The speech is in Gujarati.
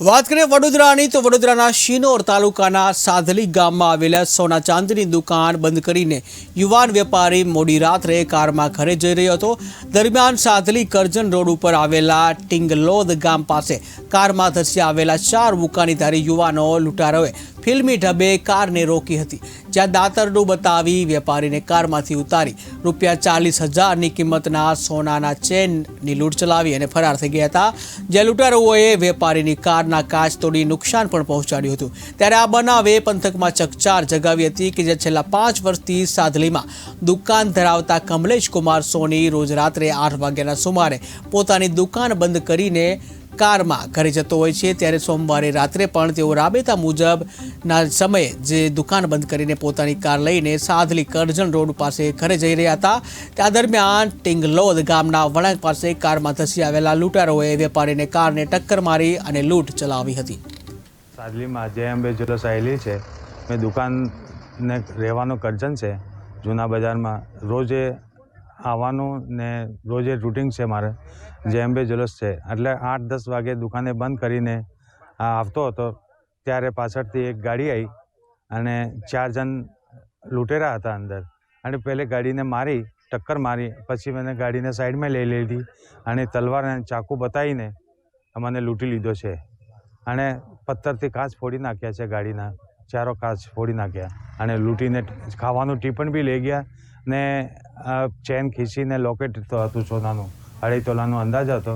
વાત કરીએ વડોદરાની, તો વડોદરાના શિનોર તાલુકાના સાધલી ગામમાં આવેલા સોના ચાંદીની દુકાન બંધ કરીને યુવાન વેપારી મોડી રાત્રે કારમાં ઘરે જઈ રહ્યો હતો. દરમિયાન સાધલી કરજણ રોડ ઉપર આવેલા ટિંગલોદ ગામ પાસે કારમાં ધસી આવેલા ચાર મુકાનીધારી યુવાનો લૂંટારોએ ફિલ્મી ઢબે કારને રોકી હતી. જ્યાં દાતરડું બતાવી વેપારીને કારમાંથી ઉતારી રૂપિયા ચાલીસ હજારની કિંમતના સોનાના ચેનની લૂંટ ચલાવી અને ફરાર થઈ ગયા હતા. જે લૂંટારુઓએ વેપારીની કારના કાચ તોડી નુકસાન પણ પહોંચાડ્યું હતું. ત્યારે આ બનાવે પંથકમાં ચકચાર જગાવી હતી કે જે છેલ્લા પાંચ વર્ષથી સાધલીમાં દુકાન ધરાવતા કમલેશ કુમાર સોની રોજ રાત્રે આઠ વાગ્યાના સુમારે પોતાની દુકાન બંધ કરીને કારમાં ઘરે જતો હોય છે, ત્યારે સોમવારે રાત્રે પણ તેઓ રાબેતા મુજબના સમયે જે દુકાન બંધ કરીને પોતાની કાર લઈને સાધલી કરજણ રોડ પાસે ઘરે જઈ રહ્યા હતા. ત્યાં દરમિયાન ટિંગલોદ ગામના વળાંક પાસે કારમાં ધસી આવેલા લૂંટારોએ વેપારીને કારને ટક્કર મારી અને લૂંટ ચલાવી હતી. સાદલીમાં જે અંબે જ્વેલર્સ સહેલી છે મેં દુકાનને રહેવાનું કરજન છે. જૂના બજારમાં રોજે આવવાનું ને રોજે રૂટિંગ છે મારે જે અંબે જુલસ છે. એટલે આઠ દસ વાગે દુકાને બંધ કરીને આ આવતો હતો ત્યારે પાછળથી એક ગાડી આવી અને ચાર જણ લૂંટેરા હતા અંદર. અને પહેલે ગાડીને મારી ટક્કર મારી પછી મને ગાડીને સાઈડમાં લઈ લીધી અને તલવાર અને ચાકુ બતાવીને મને લૂંટી લીધો છે. અને પથ્થરથી કાચ ફોડી નાખ્યા છે ગાડીના. ચારો કાચ ફોડી નાખ્યા અને લૂંટીને ખાવાનું ટીપણ બી લઈ ગયા ને ચેન ખીચીને લોકેટ તો હતું સોનાનું અઢી તોલાનો અંદાજ હતો.